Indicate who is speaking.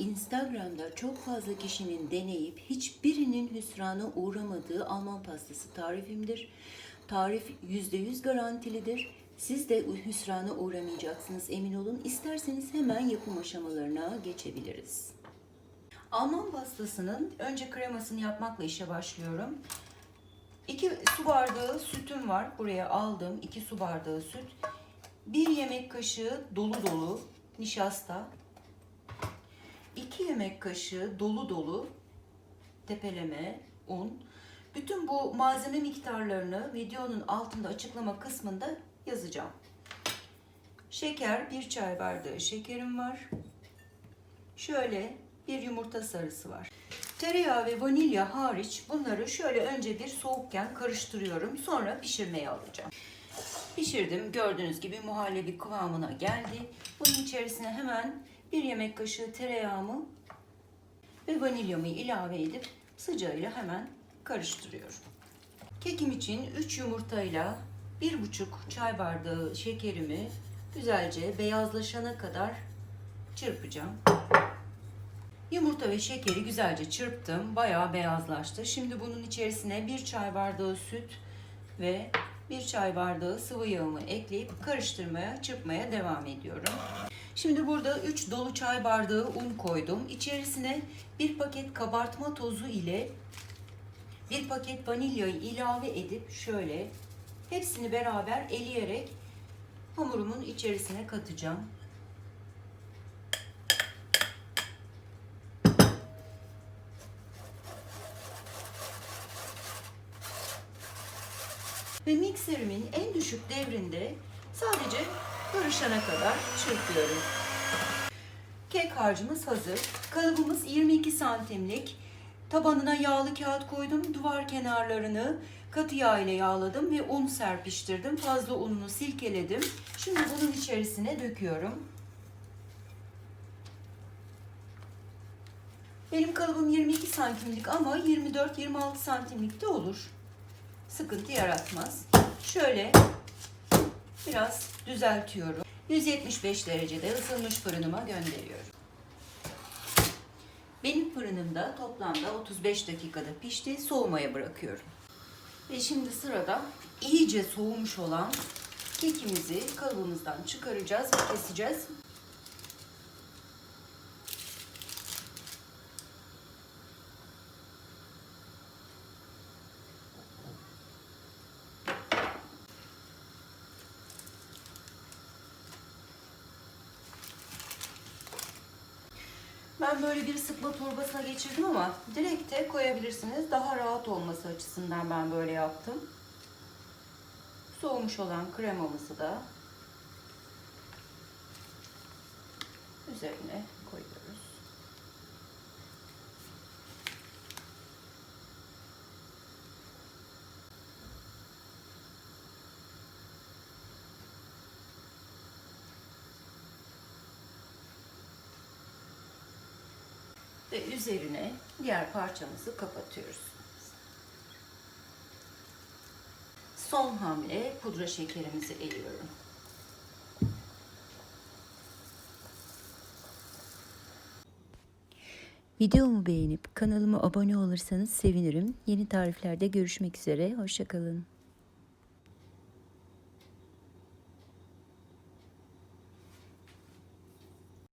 Speaker 1: Instagram'da çok fazla kişinin deneyip hiçbirinin hüsrana uğramadığı Alman pastası tarifimdir. Tarif %100 garantilidir. Siz de hüsrana uğramayacaksınız emin olun. İsterseniz hemen yapım aşamalarına geçebiliriz. Alman pastasının önce kremasını yapmakla işe başlıyorum. 2 su bardağı sütüm var. Buraya aldım. 2 su bardağı süt. 1 yemek kaşığı dolu dolu nişasta. 2 yemek kaşığı dolu dolu tepeleme un. Bütün bu malzeme miktarlarını videonun altında açıklama kısmında yazacağım. Şeker, 1 çay bardağı şekerim var. Şöyle bir yumurta sarısı var. Tereyağı ve vanilya hariç bunları şöyle önce bir soğukken karıştırıyorum. Sonra pişirmeye alacağım. Pişirdim. Gördüğünüz gibi muhallebi kıvamına geldi. Bunun içerisine hemen bir yemek kaşığı tereyağımı ve vanilyamı ilave edip sıcağıyla hemen karıştırıyorum. Kekim için 3 yumurtayla 1,5 çay bardağı şekerimi güzelce beyazlaşana kadar çırpacağım. Yumurta ve şekeri güzelce çırptım. Bayağı beyazlaştı. Şimdi bunun içerisine bir çay bardağı süt ve bir çay bardağı sıvı yağımı ekleyip karıştırmaya, çırpmaya devam ediyorum. Şimdi burada 3 dolu çay bardağı un koydum. İçerisine bir paket kabartma tozu ile bir paket vanilyayı ilave edip şöyle hepsini beraber eleyerek hamurumun içerisine katacağım. Ve mikserimin en düşük devrinde sadece karışana kadar çırpıyorum. Kek harcımız hazır. Kalıbımız 22 santimlik. Tabanına yağlı kağıt koydum. Duvar kenarlarını katı yağ ile yağladım ve un serpiştirdim. Fazla ununu silkeledim. Şimdi bunun içerisine döküyorum. Benim kalıbım 22 santimlik ama 24-26 santimlik de olur. Sıkıntı yaratmaz. Şöyle biraz düzeltiyorum. 175 derecede ısınmış fırınıma gönderiyorum. Benim fırınımda toplamda 35 dakikada pişti. Soğumaya bırakıyorum. Ve şimdi sırada iyice soğumuş olan kekimizi kalıbımızdan çıkaracağız ve keseceğiz. Ben böyle bir sıkma torbasına geçirdim ama direkt de koyabilirsiniz. Daha rahat olması açısından ben böyle yaptım. Soğumuş olan kremamızı da üzerine koyuyoruz. Ve üzerine diğer parçamızı kapatıyoruz. Son hamle pudra şekerimizi eliyorum. Videomu beğenip kanalıma abone olursanız sevinirim. Yeni tariflerde görüşmek üzere. Hoşçakalın.